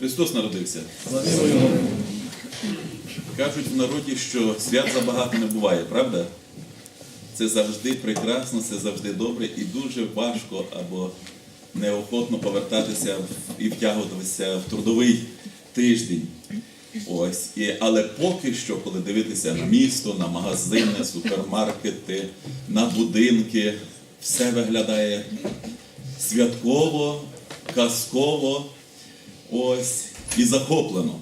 Христос народився. Кажуть в народі, що свят забагато не буває, правда? Це завжди прекрасно, це завжди добре і дуже важко або неохотно повертатися і втягуватися в трудовий тиждень. Ось. І, але поки що, коли дивитися на місто, на магазини, супермаркети, на будинки, все виглядає святково, казково, ось, і захоплено.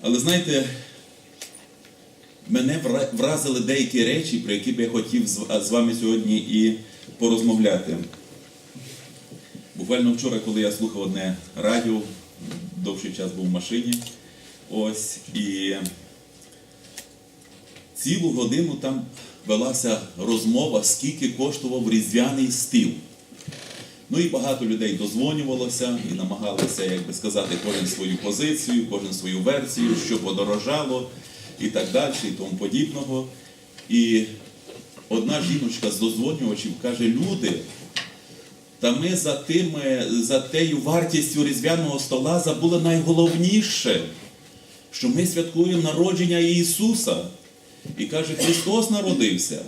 Але знаєте, мене вразили деякі речі, про які би я хотів з вами сьогодні і порозмовляти. Буквально вчора, коли я слухав одне радіо, довший час був в машині, ось, і цілу годину там велася розмова, скільки коштував різдвяний стіл. Ну і багато людей дозвонювалося і намагалися, як би сказати, кожен свою позицію, кожен свою версію, що подорожало і так далі, і тому подібного. І одна жіночка з дозвонювачів каже: люди, та ми за тими, за тею вартістю різдвяного стола забули найголовніше, що ми святкуємо народження Ісуса. І каже, Христос народився.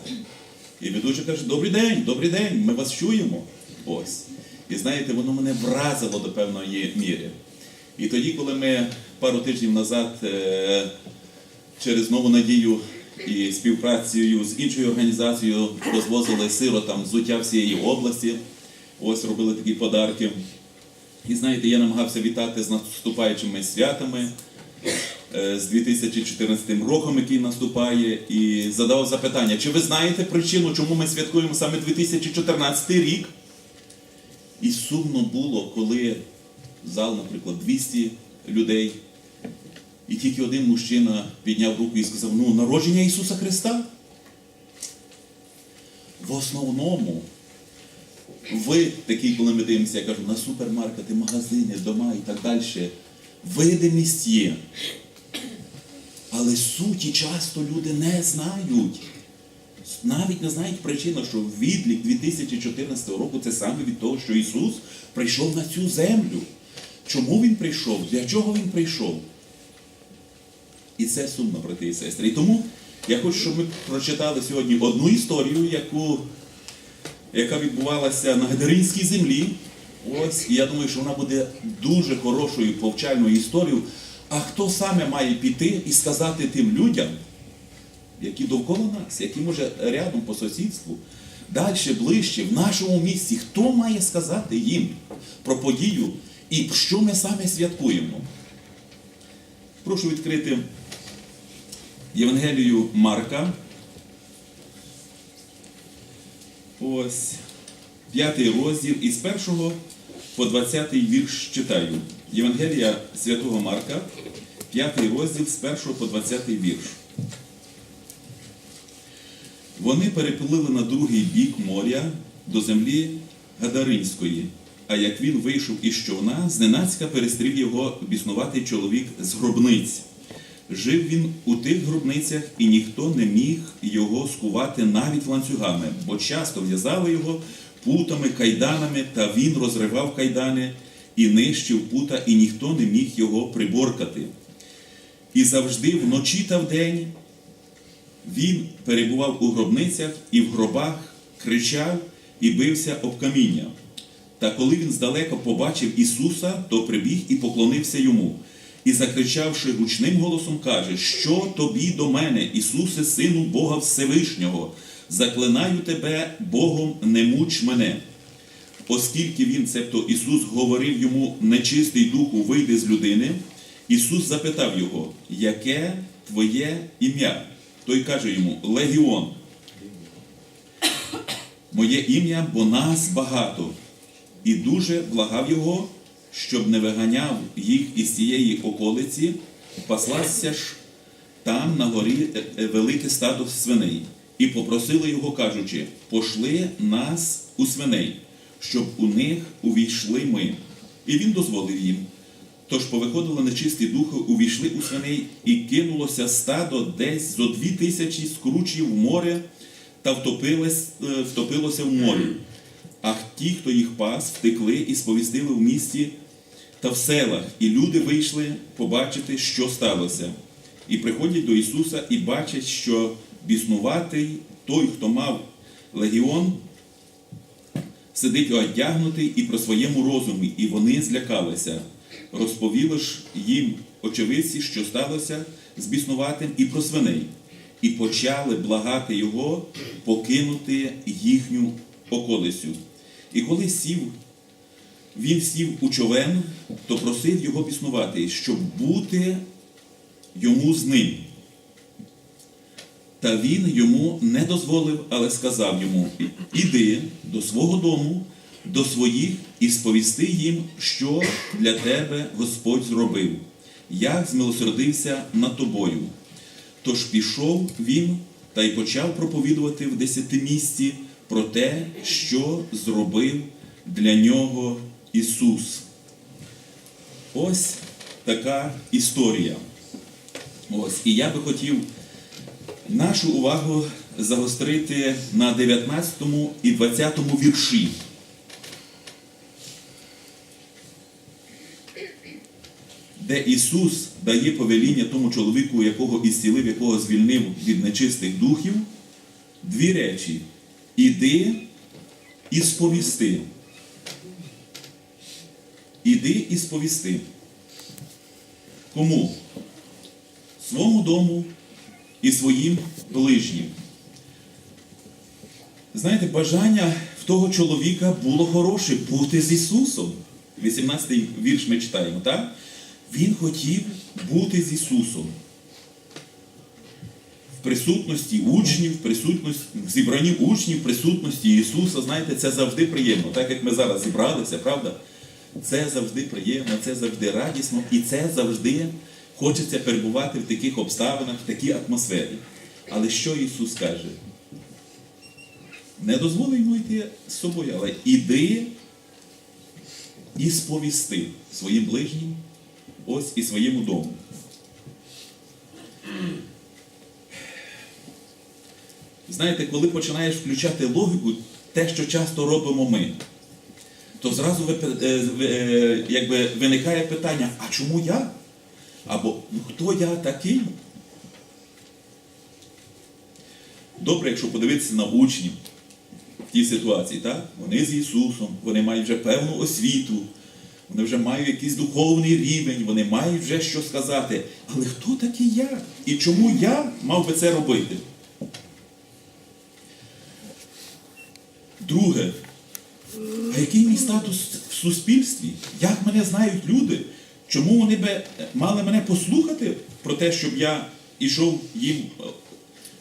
І ведучий каже, добрий день, добрий день, ми вас чуємо. Ось. І знаєте, воно мене вразило до певної міри. І тоді, коли ми пару тижнів назад е, через нову надію і співпрацею з іншою організацією розвозили сиротам взуття всієї області, ось робили такі подарки. І знаєте, я намагався вітати з наступаючими святами е, з 2014 роком, який наступає, і задавав запитання, чи ви знаєте причину, чому ми святкуємо саме 2014 рік? І сумно було, коли зал, наприклад, 200 людей, і тільки один мужчина підняв руку і сказав, ну, народження Ісуса Христа. В основному, ви, такий, коли ми дивимося, я кажу, на супермаркети, магазини, дома і так далі, видимість є. Але суті часто люди не знають. Навіть не знають причину, що відлік 2014 року це саме від того, що Ісус прийшов на цю землю. Чому Він прийшов? Для чого Він прийшов? І це сумно, брати і сестри. І тому я хочу, щоб ми прочитали сьогодні одну історію, яку, яка відбувалася на Гедаринській землі. Ось, і я думаю, що вона буде дуже хорошою повчальною історією. А хто саме має піти і сказати тим людям, які довкола нас, які може рядом по сусідству, далі, ближче, в нашому місті, хто має сказати їм про подію і що ми саме святкуємо? Прошу відкрити Євангелію Марка. Ось п'ятий розділ із першого по 20 вірш читаю. Євангелія Святого Марка, п'ятий розділ з першого по 20 вірш. Вони переплили на другий бік моря до землі Гадаринської. А як він вийшов із човна, зненацька перестрів його біснуватий чоловік з гробниць. Жив він у тих гробницях, і ніхто не міг його скувати навіть ланцюгами, бо часто в'язали його путами, кайданами, та він розривав кайдани і нищив пута, і ніхто не міг його приборкати. І завжди вночі та вдень він перебував у гробницях і в гробах кричав і бився об каміння. Та коли він здалека побачив Ісуса, то прибіг і поклонився йому. І, закричавши гучним голосом, каже: Що тобі до мене, Ісусе, Сину Бога Всевишнього? Заклинаю тебе, Богом, не муч мене. Оскільки він, цебто Ісус, говорив йому нечистий духу, вийди з людини, Ісус запитав його, яке твоє ім'я? Той каже йому Легіон. Моє ім'я, бо нас багато. І дуже благав його, щоб не виганяв їх із цієї околиці, паслася ж там на горі е, е, велике стадо свиней. І попросили його, кажучи, пошли нас у свиней, щоб у них увійшли ми. І він дозволив їм. Тож повиходили нечисті духи, увійшли у свиней, і кинулося стадо десь зо дві тисячі скручів в море та е, втопилося в морі. А ті, хто їх пас, втекли і сповістили в місті та в селах, і люди вийшли побачити, що сталося. І приходять до Ісуса і бачать, що біснуватий той, хто мав легіон, сидить одягнутий і про своєму розумі, і вони злякалися. Розповіли ж їм очевидці, що сталося з біснуватим і про свиней, і почали благати його покинути їхню околицю. І коли сів, він сів у човен, то просив його біснувати, щоб бути йому з ним. Та він йому не дозволив, але сказав йому: Іди до свого дому, до своїх і сповісти їм, що для тебе Господь зробив, як змилосердився над тобою. Тож пішов він та й почав проповідувати в десятимісті про те, що зробив для нього Ісус. Ось така історія. Ось, і я би хотів нашу увагу загострити на 19 і 20 вірші. Де Ісус дає повеління тому чоловіку, якого ісцілив, якого звільнив від нечистих духів, дві речі: іди і сповісти. Іди і сповісти. Кому? Свому дому і своїм ближнім. Знаєте, бажання в того чоловіка було хороше бути з Ісусом. 18-й вірш ми читаємо, так? Він хотів бути з Ісусом. В присутності учнів, в присутності, в зібранні учнів, в присутності Ісуса, знаєте, це завжди приємно. Так як ми зараз зібралися, правда? Це завжди приємно, це завжди радісно і це завжди хочеться перебувати в таких обставинах, в такій атмосфері. Але що Ісус каже? Не дозволи йому йти з собою, але іди і сповісти своїм ближнім, ось і своєму дому. Знаєте, коли починаєш включати логіку, те, що часто робимо ми, то зразу е, е, якби виникає питання, а чому я? Або ну, хто я такий? Добре, якщо подивитися на учнів в тій ситуації, так? Вони з Ісусом, вони мають вже певну освіту, вони вже мають якийсь духовний рівень, вони мають вже що сказати. Але хто такий я? І чому я мав би це робити? Друге, а який мій статус в суспільстві? Як мене знають люди? Чому вони би мали мене послухати про те, щоб я ішов їм е,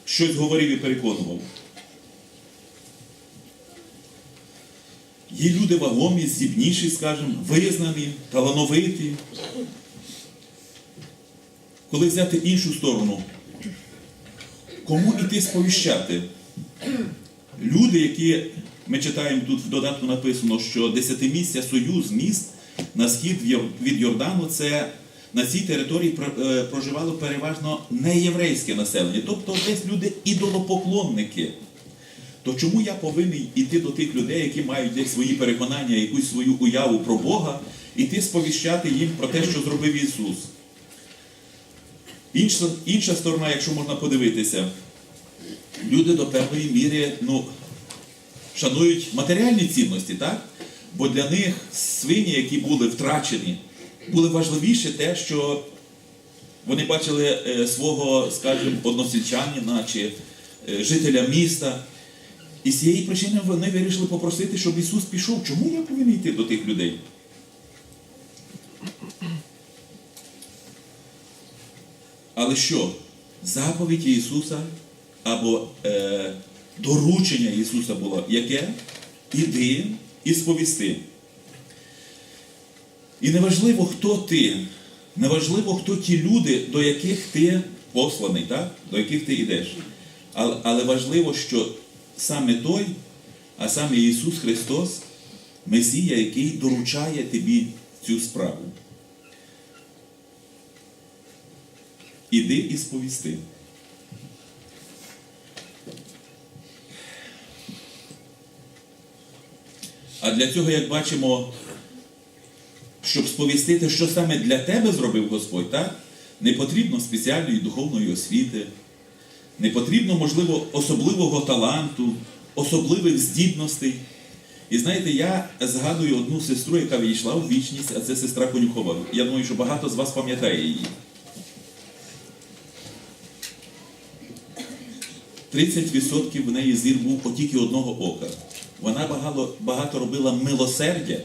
щось говорив і переконував? Є люди вагомі, здібніші, скажімо, визнані, талановиті. Коли взяти іншу сторону, кому іти сповіщати? Люди, які ми читаємо тут в додатку написано, що десятимістя союз міст на схід від Йордану, це на цій території е, проживало переважно неєврейське населення, тобто десь люди ідолопоклонники. То чому я повинен йти до тих людей, які мають десь свої переконання, якусь свою уяву про Бога, іти сповіщати їм про те, що зробив Ісус? Інша, інша сторона, якщо можна подивитися, люди до певної міри ну, шанують матеріальні цінності, так? Бо для них свині, які були втрачені, були важливіше те, що вони бачили е, свого, скажімо, односельчанина чи е, жителя міста. І з цієї причини вони вирішили попросити, щоб Ісус пішов. Чому я повинен йти до тих людей? Але що? Заповідь Ісуса або е, доручення Ісуса було яке? Іди і сповісти. І неважливо, хто ти, неважливо, хто ті люди, до яких ти посланий, так? до яких ти йдеш. Але, але важливо, що саме той, а саме Ісус Христос, Месія, який доручає тобі цю справу. Іди і сповісти. А для цього, як бачимо, щоб сповістити, що саме для тебе зробив Господь, так? Не потрібно спеціальної духовної освіти, не потрібно, можливо, особливого таланту, особливих здібностей. І знаєте, я згадую одну сестру, яка війшла в вічність, а це сестра Конюхова. Я думаю, що багато з вас пам'ятає її. 30% в неї зір був по тільки одного ока. Вона багато, багато робила милосердя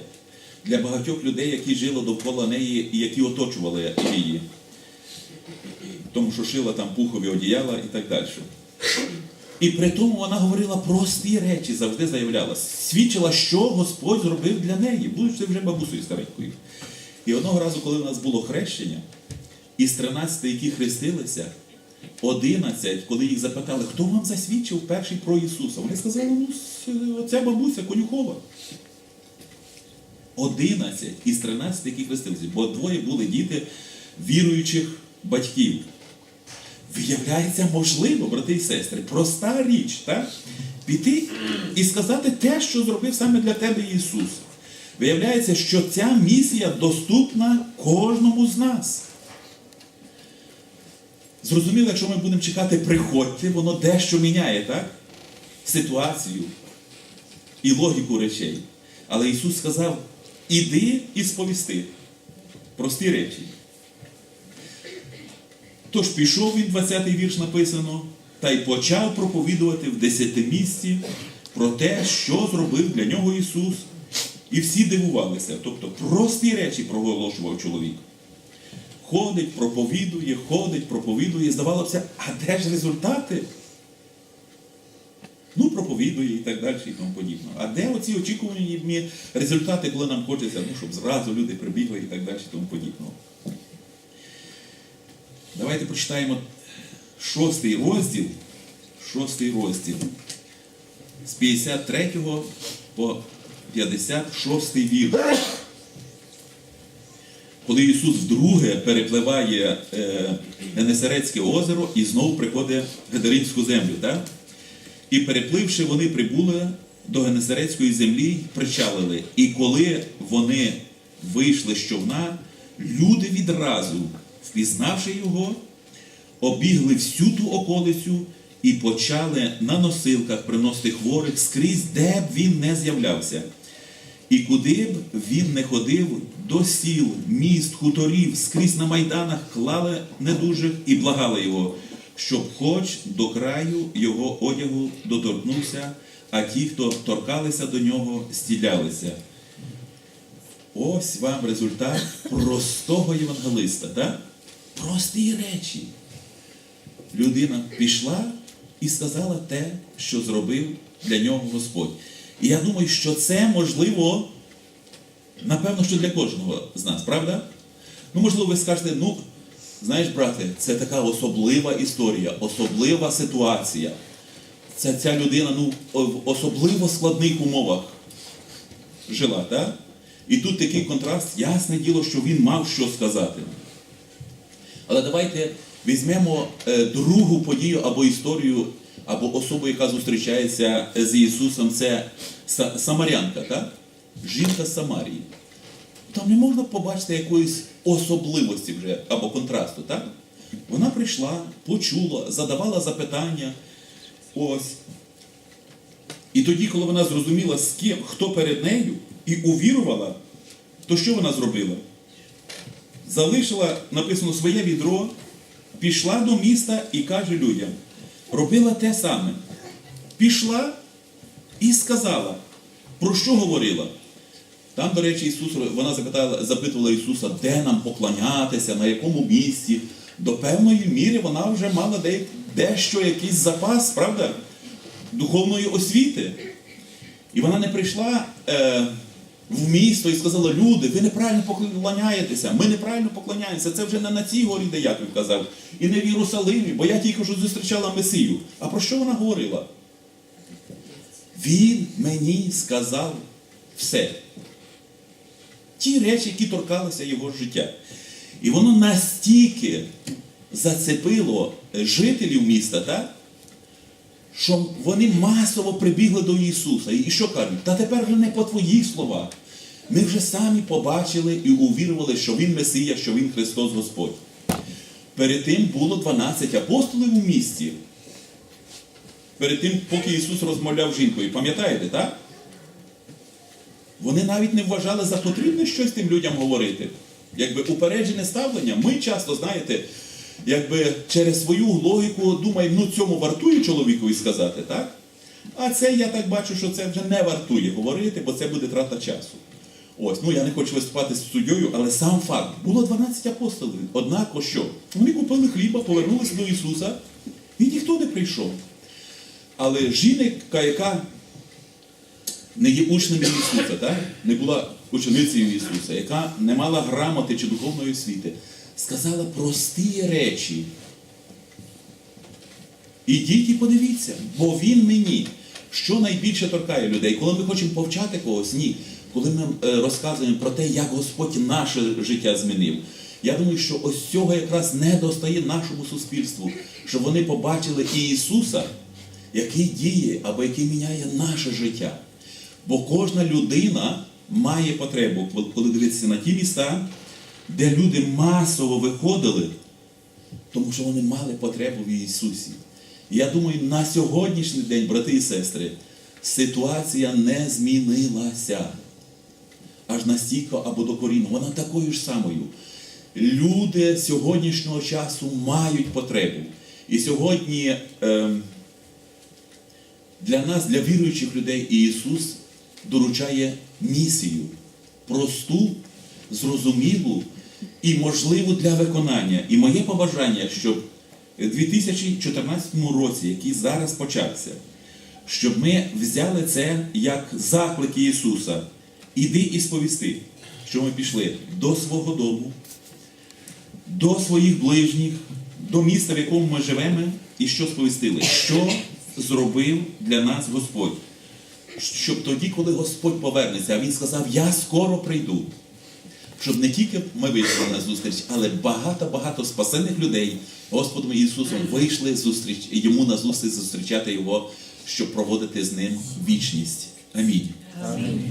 для багатьох людей, які жили довкола неї і які оточували її. Тому що шила там пухові одіяла і так далі. І при тому вона говорила прості речі, завжди заявляла. Свідчила, що Господь зробив для неї, будучи вже бабусею старенькою. І одного разу, коли у нас було хрещення, із 13, які хрестилися, 11, коли їх запитали, хто вам засвідчив перший про Ісуса, вони сказали, ну, оця бабуся Конюхова. 11 із 13, які хрестилися, бо двоє були діти віруючих батьків. Виявляється, можливо, брати і сестри, проста річ, так? Піти і сказати те, що зробив саме для тебе Ісус. Виявляється, що ця місія доступна кожному з нас. Зрозуміло, якщо ми будемо чекати приходьте, воно дещо міняє, так? Ситуацію і логіку речей. Але Ісус сказав: іди і сповісти. Прості речі. Тож пішов він, 20-й вірш написано, та й почав проповідувати в десятимісті про те, що зробив для нього Ісус. І всі дивувалися. Тобто прості речі проголошував чоловік. Ходить, проповідує, ходить, проповідує. Здавалося, а де ж результати? Ну, проповідує і так далі, і тому подібне. А де оці очікувані результати, коли нам хочеться, ну, щоб зразу люди прибігли і так далі, і тому подібного. Давайте прочитаємо шостий розділ. Шостий розділ. З 53 по 56 вірш. Коли Ісус вдруге перепливає е, Генесарецьке озеро і знову приходить в Гедаринську землю. Так? І перепливши, вони прибули до Генесарецької землі причалили. І коли вони вийшли з човна, люди відразу, впізнавши його, обігли всю ту околицю і почали на носилках приносити хворих скрізь, де б він не з'являвся. І куди б він не ходив, до сіл, міст, хуторів, скрізь на майданах клали недужих і благали його, щоб хоч до краю його одягу доторкнувся, а ті, хто торкалися до нього, стілялися. Ось вам результат простого євангелиста, так? Прості речі. Людина пішла і сказала те, що зробив для нього Господь. І я думаю, що це можливо, напевно, що для кожного з нас, правда? Ну, можливо, ви скажете, ну, знаєш, брате, це така особлива історія, особлива ситуація. Це ця людина ну, в особливо складних умовах жила, так? І тут такий контраст, ясне діло, що він мав що сказати. Але давайте візьмемо е, другу подію або історію, або особу, яка зустрічається з Ісусом, це Самарянка, так? Жінка з Самарії. Там не можна побачити якоїсь особливості вже або контрасту, так? Вона прийшла, почула, задавала запитання. Ось. І тоді, коли вона зрозуміла, з ким, хто перед нею, і увірувала, то що вона зробила? Залишила, написано, своє відро, пішла до міста і каже людям, робила те саме. Пішла і сказала, про що говорила? Там, до речі, Ісус, вона запитала, запитувала Ісуса, де нам поклонятися, на якому місці. До певної міри вона вже мала де, дещо якийсь запас, правда? Духовної освіти. І вона не прийшла е, в місто і сказала, люди, ви неправильно поклоняєтеся, ми неправильно поклоняємося. Це вже не на цій горі, де Яків казав, і не в Єрусалимі, бо я тільки що зустрічала Месію. А про що вона говорила? Він мені сказав все. Ті речі, які торкалися його життя. І воно настільки зацепило жителів міста, так? що вони масово прибігли до Ісуса. І що кажуть? Та тепер вже не по твоїх словах, Ми вже самі побачили і увірували, що Він Месія, що Він Христос Господь. Перед тим було 12 апостолів у місті. Перед тим, поки Ісус розмовляв жінкою. Пам'ятаєте, так? Вони навіть не вважали за потрібне щось тим людям говорити. Якби упереджене ставлення, ми часто, знаєте, якби через свою логіку думаємо, ну цьому вартує чоловікові сказати, так? А це я так бачу, що це вже не вартує говорити, бо це буде трата часу. Ось, ну я не хочу виступати з суддєю, але сам факт. Було 12 апостолів. Однако що? Вони купили хліба, повернулися до Ісуса, і ніхто не прийшов. Але жінка, яка не є учнем Ісуса, так? не була ученицею Ісуса, яка не мала грамоти чи духовної освіти, сказала прості речі. Ідіть і подивіться, бо він мені. Що найбільше торкає людей? Коли ми хочемо повчати когось, ні. Коли ми е, розказуємо про те, як Господь наше життя змінив. Я думаю, що ось цього якраз не достає нашому суспільству, щоб вони побачили і Ісуса, який діє або який міняє наше життя. Бо кожна людина має потребу, коли дивитися на ті міста, де люди масово виходили, тому що вони мали потребу в Ісусі. Я думаю, на сьогоднішній день, брати і сестри, ситуація не змінилася аж настільки або докорінно. Вона такою ж самою. Люди сьогоднішнього часу мають потребу. І сьогодні ем, для нас, для віруючих людей, Ісус доручає місію просту, зрозумілу і можливу для виконання. І моє побажання, щоб у 2014 році, який зараз почався, щоб ми взяли це як заклики Ісуса. Іди і сповісти, що ми пішли до свого дому, до своїх ближніх, до міста, в якому ми живемо, і що сповістили, що зробив для нас Господь. Щоб тоді, коли Господь повернеться, а Він сказав, я скоро прийду. Щоб не тільки ми вийшли на зустріч, але багато-багато спасених людей Господом Ісусом вийшли зустріч, йому на зустріч зустрічати Його, щоб проводити з ним вічність. Амінь. Амінь.